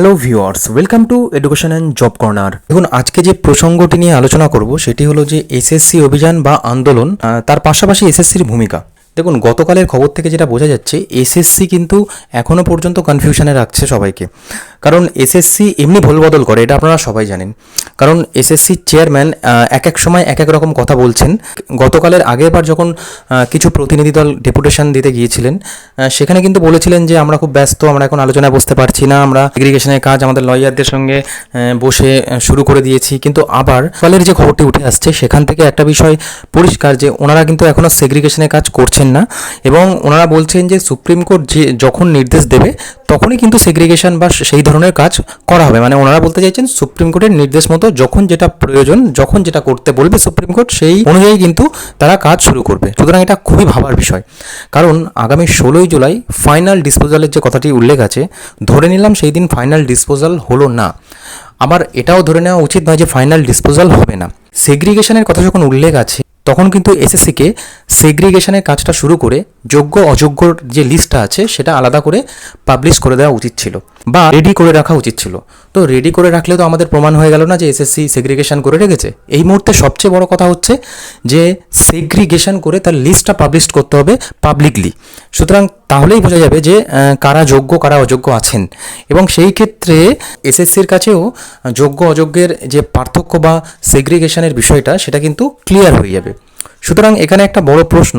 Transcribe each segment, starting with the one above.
Hello viewers welcome to education and job corner দেখুন, আজকে যে প্রসঙ্গটি নিয়ে আলোচনা করব, সেটি হলো যে এসএসসি অভিযান বা আন্দোলন তার পাশাপাশি এসএসসির ভূমিকা। দেখুন, গতকালের খবর থেকে যেটা বোঝা যাচ্ছে, এসএসসি কিন্তু এখনও পর্যন্ত কনফিউশনে রাখছে সবাইকে। কারণ এসএসসি এমনি ভুল বদল করে, এটা আপনারা সবাই জানেন। কারণ এসএসসি চেয়ারম্যান এক এক সময় এক এক রকম কথা বলছেন। গতকালের আগের বার যখন কিছু প্রতিনিধি দল ডেপুটেশন দিতে গিয়েছিলেন সেখানে কিন্তু বলেছিলেন যে আমরা খুব ব্যস্ত, আমরা এখন আলোচনায় বসতে পারছি না, আমরা এগ্রিগেশনের কাজ আমাদের লয়ারদের সঙ্গে বসে শুরু করে দিয়েছি। কিন্তু আবার কালের যে খবরটি উঠে আসছে, সেখান থেকে একটা বিষয় পরিষ্কার যে ওনারা কিন্তু এখনও সেগ্রিগেশনের কাজ করছেন না এবং ওনারা বলছেন যে সুপ্রিম কোর্ট যে যখন নির্দেশ দেবে তখনই কিন্তু সেগ্রিগেশন বা সেই ধরনের কাজ করা হবে। মানে ওনারা বলতে চাইছেন সুপ্রিম কোর্টের নির্দেশ মতো যখন যেটা প্রয়োজন, যখন যেটা করতে বলবে সুপ্রিম কোর্ট, সেই অনুযায়ী কিন্তু তারা কাজ শুরু করবে। সুতরাং এটা খুবই ভাবার বিষয়। কারণ আগামী ষোলোই জুলাই ফাইনাল ডিসপোজালের যে কথাটি উল্লেখ আছে, ধরে নিলাম সেই দিন ফাইনাল ডিসপোজাল হলো না। আবার এটাও ধরে নেওয়া উচিত নয় যে ফাইনাল ডিসপোজাল হবে না। সেগ্রিগেশনের কথা যখন উল্লেখ আছে তখন কিন্তু এসএসসিকে সেগ্রিগেশনের কাজটা শুরু করে যোগ্য অযোগ্যর যে লিস্টটা আছে সেটা আলাদা করে পাবলিশ করে দেওয়া উচিত ছিল বা রেডি করে রাখা উচিত ছিল। তো রেডি করে রাখলে তো আমাদের প্রমাণ হয়ে গেল না যে এসএসসি সেগ্রিগেশন করে রেখেছে। এই মুহূর্তে সবচেয়ে বড় কথা হচ্ছে যে সেগ্রিগেশন করে তার লিস্টটা পাবলিশ করতে হবে পাবলিকলি সুতরাং তাহলেই বোঝা যাবে যে কারা যোগ্য, কারা অযোগ্য আছেন। এবং সেই ক্ষেত্রে এসএসসির কাছেও যোগ্য, অযোগ্যের যে পার্থক্য বা সেগ্রিগেশনের বিষয়টা, সেটা কিন্তু ক্লিয়ার হয়ে যাবে। সুতরাং এখানে একটা বড় প্রশ্ন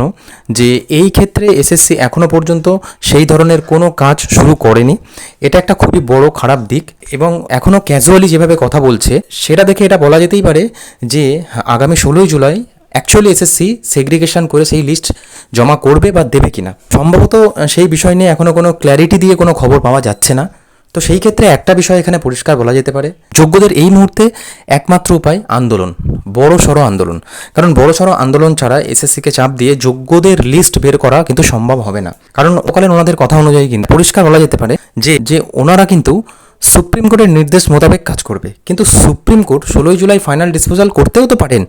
যে, এই ক্ষেত্রে এসএসসি এখনও পর্যন্ত সেই ধরনের কোনো কাজ শুরু করেনি। এটা একটা খুবই বড় খারাপ দিক এবং এখনও ক্যাজুয়ালি যেভাবে কথা বলছে, সেটা দেখে এটা বলা যেতেই পারে যে, আগামী ষোলোই জুলাই অ্যাকচুয়ালি এসএসসি সেগ্রিগেশন করে সেই লিস্ট জমা করবে বা দেবে কিনা। সম্ভবত সেই বিষয় নিয়ে এখনও কোনো ক্ল্যারিটি দিয়ে কোনো খবর পাওয়া যাচ্ছে না। তো সেই ক্ষেত্রে একটা বিষয় এখানে পরিষ্কার বলা যেতে পারে। যোগ্যদের এই মুহূর্তে একমাত্র উপায় আন্দোলন, বড় সড়ো আন্দোলন। কারণ বড় সড়ো আন্দোলন ছাড়া এসএসসিকে চাপ দিয়ে যোগ্যদের লিস্ট বের করা কিন্তু সম্ভব হবে না। কারণ ওকালের ওনাদের কথা অনুযায়ী কিন্তু পরিষ্কার বলা যেতে পারে যে যে ওনারা কিন্তু সুপ্রিম কোর্টের নির্দেশ মোতাবেক কাজ করবে। কিন্তু সুপ্রিম কোর্ট ষোলোই জুলাই ফাইনাল ডিসপোজাল করতেও তো পারেন।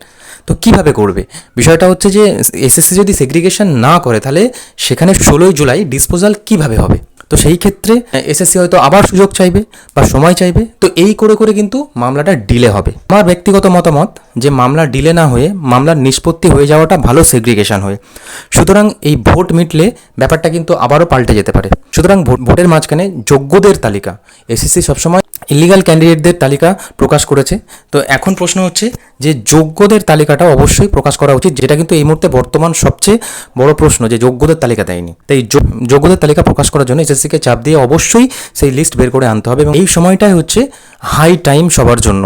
তো কীভাবে করবে? বিষয়টা হচ্ছে যে এসএসসি যদি সেগ্রিগেশন না করে, তাহলে সেখানে ষোলোই জুলাই ডিসপোজাল কীভাবে হবে? তো সেই ক্ষেত্রে এসএসসি হয়তো আবার সুযোগ চাইবে বা সময় চাইবে। তো এই করে করে কিন্তু মামলাটা ডিলে হবে। আমার ব্যক্তিগত মতামত যে মামলা ডিলে না হয়ে মামলার নিষ্পত্তি হয়ে যাওয়াটা ভালো সেগ্রিগেশন হয়ে। সুতরাং এই ভোট মিটলে ব্যাপারটা কিন্তু আবারও পাল্টে যেতে পারে। সুতরাং ভোট- ভোটের মাঝখানে যোগ্যদের তালিকা। এসএসসি সবসময় ইলিগাল ক্যান্ডিডেটদের তালিকা প্রকাশ করেছে। তো এখন প্রশ্ন হচ্ছে যে যোগ্যদের তালিকাটা অবশ্যই প্রকাশ করা উচিত, যেটা কিন্তু এই মুহূর্তে বর্তমান সবচেয়ে বড় প্রশ্ন যে যোগ্যদের তালিকা দেয়নি। তাই যোগ্যদের তালিকা প্রকাশ করার জন্য এসএসসিকে চাপ দিয়ে অবশ্যই সেই লিস্ট বের করে আনতে হবে। এবং এই সময়টাই হচ্ছে হাই টাইম সবার জন্য।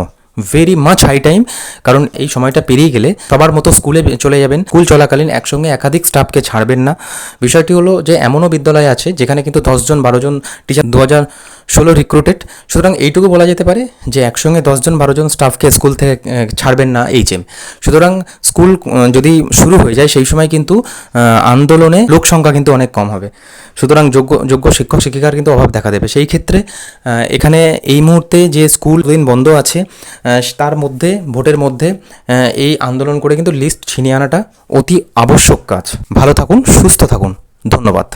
ভেরি মাচ হাই টাইম কারণ এই সময়টা পেরিয়ে গেলে সবার মতো স্কুলে চলে যাবেন। স্কুল চলাকালীন একসঙ্গে একাধিক স্টাফকে ছাড়বেন না। বিষয়টি হলো যে এমনও বিদ্যালয় আছে যেখানে কিন্তু দশজন বারোজন টিচার দু হাজার ষোলো রিক্রুটেড সুতরাং এইটুকু বলা যেতে পারে যে একসঙ্গে দশজন, বারোজন স্টাফকে স্কুল থেকে ছাড়বেন না এইচ এম সুতরাং স্কুল যদি শুরু হয়ে যায়, সেই সময় কিন্তু আন্দোলনে লোক সংখ্যা কিন্তু অনেক কম হবে। সুতরাং যোগ্য যোগ্য শিক্ষক, শিক্ষিকার কিন্তু অভাব দেখা দেবে। সেই ক্ষেত্রে এখানে এই মুহূর্তে যে স্কুল দিন বন্ধ আছে তার মধ্যে, ভোটের মধ্যে এই আন্দোলন করে কিন্তু লিস্ট ছিনিয়ে আনাটা অতি আবশ্যক কাজ। ভালো থাকুন, সুস্থ থাকুন। ধন্যবাদ।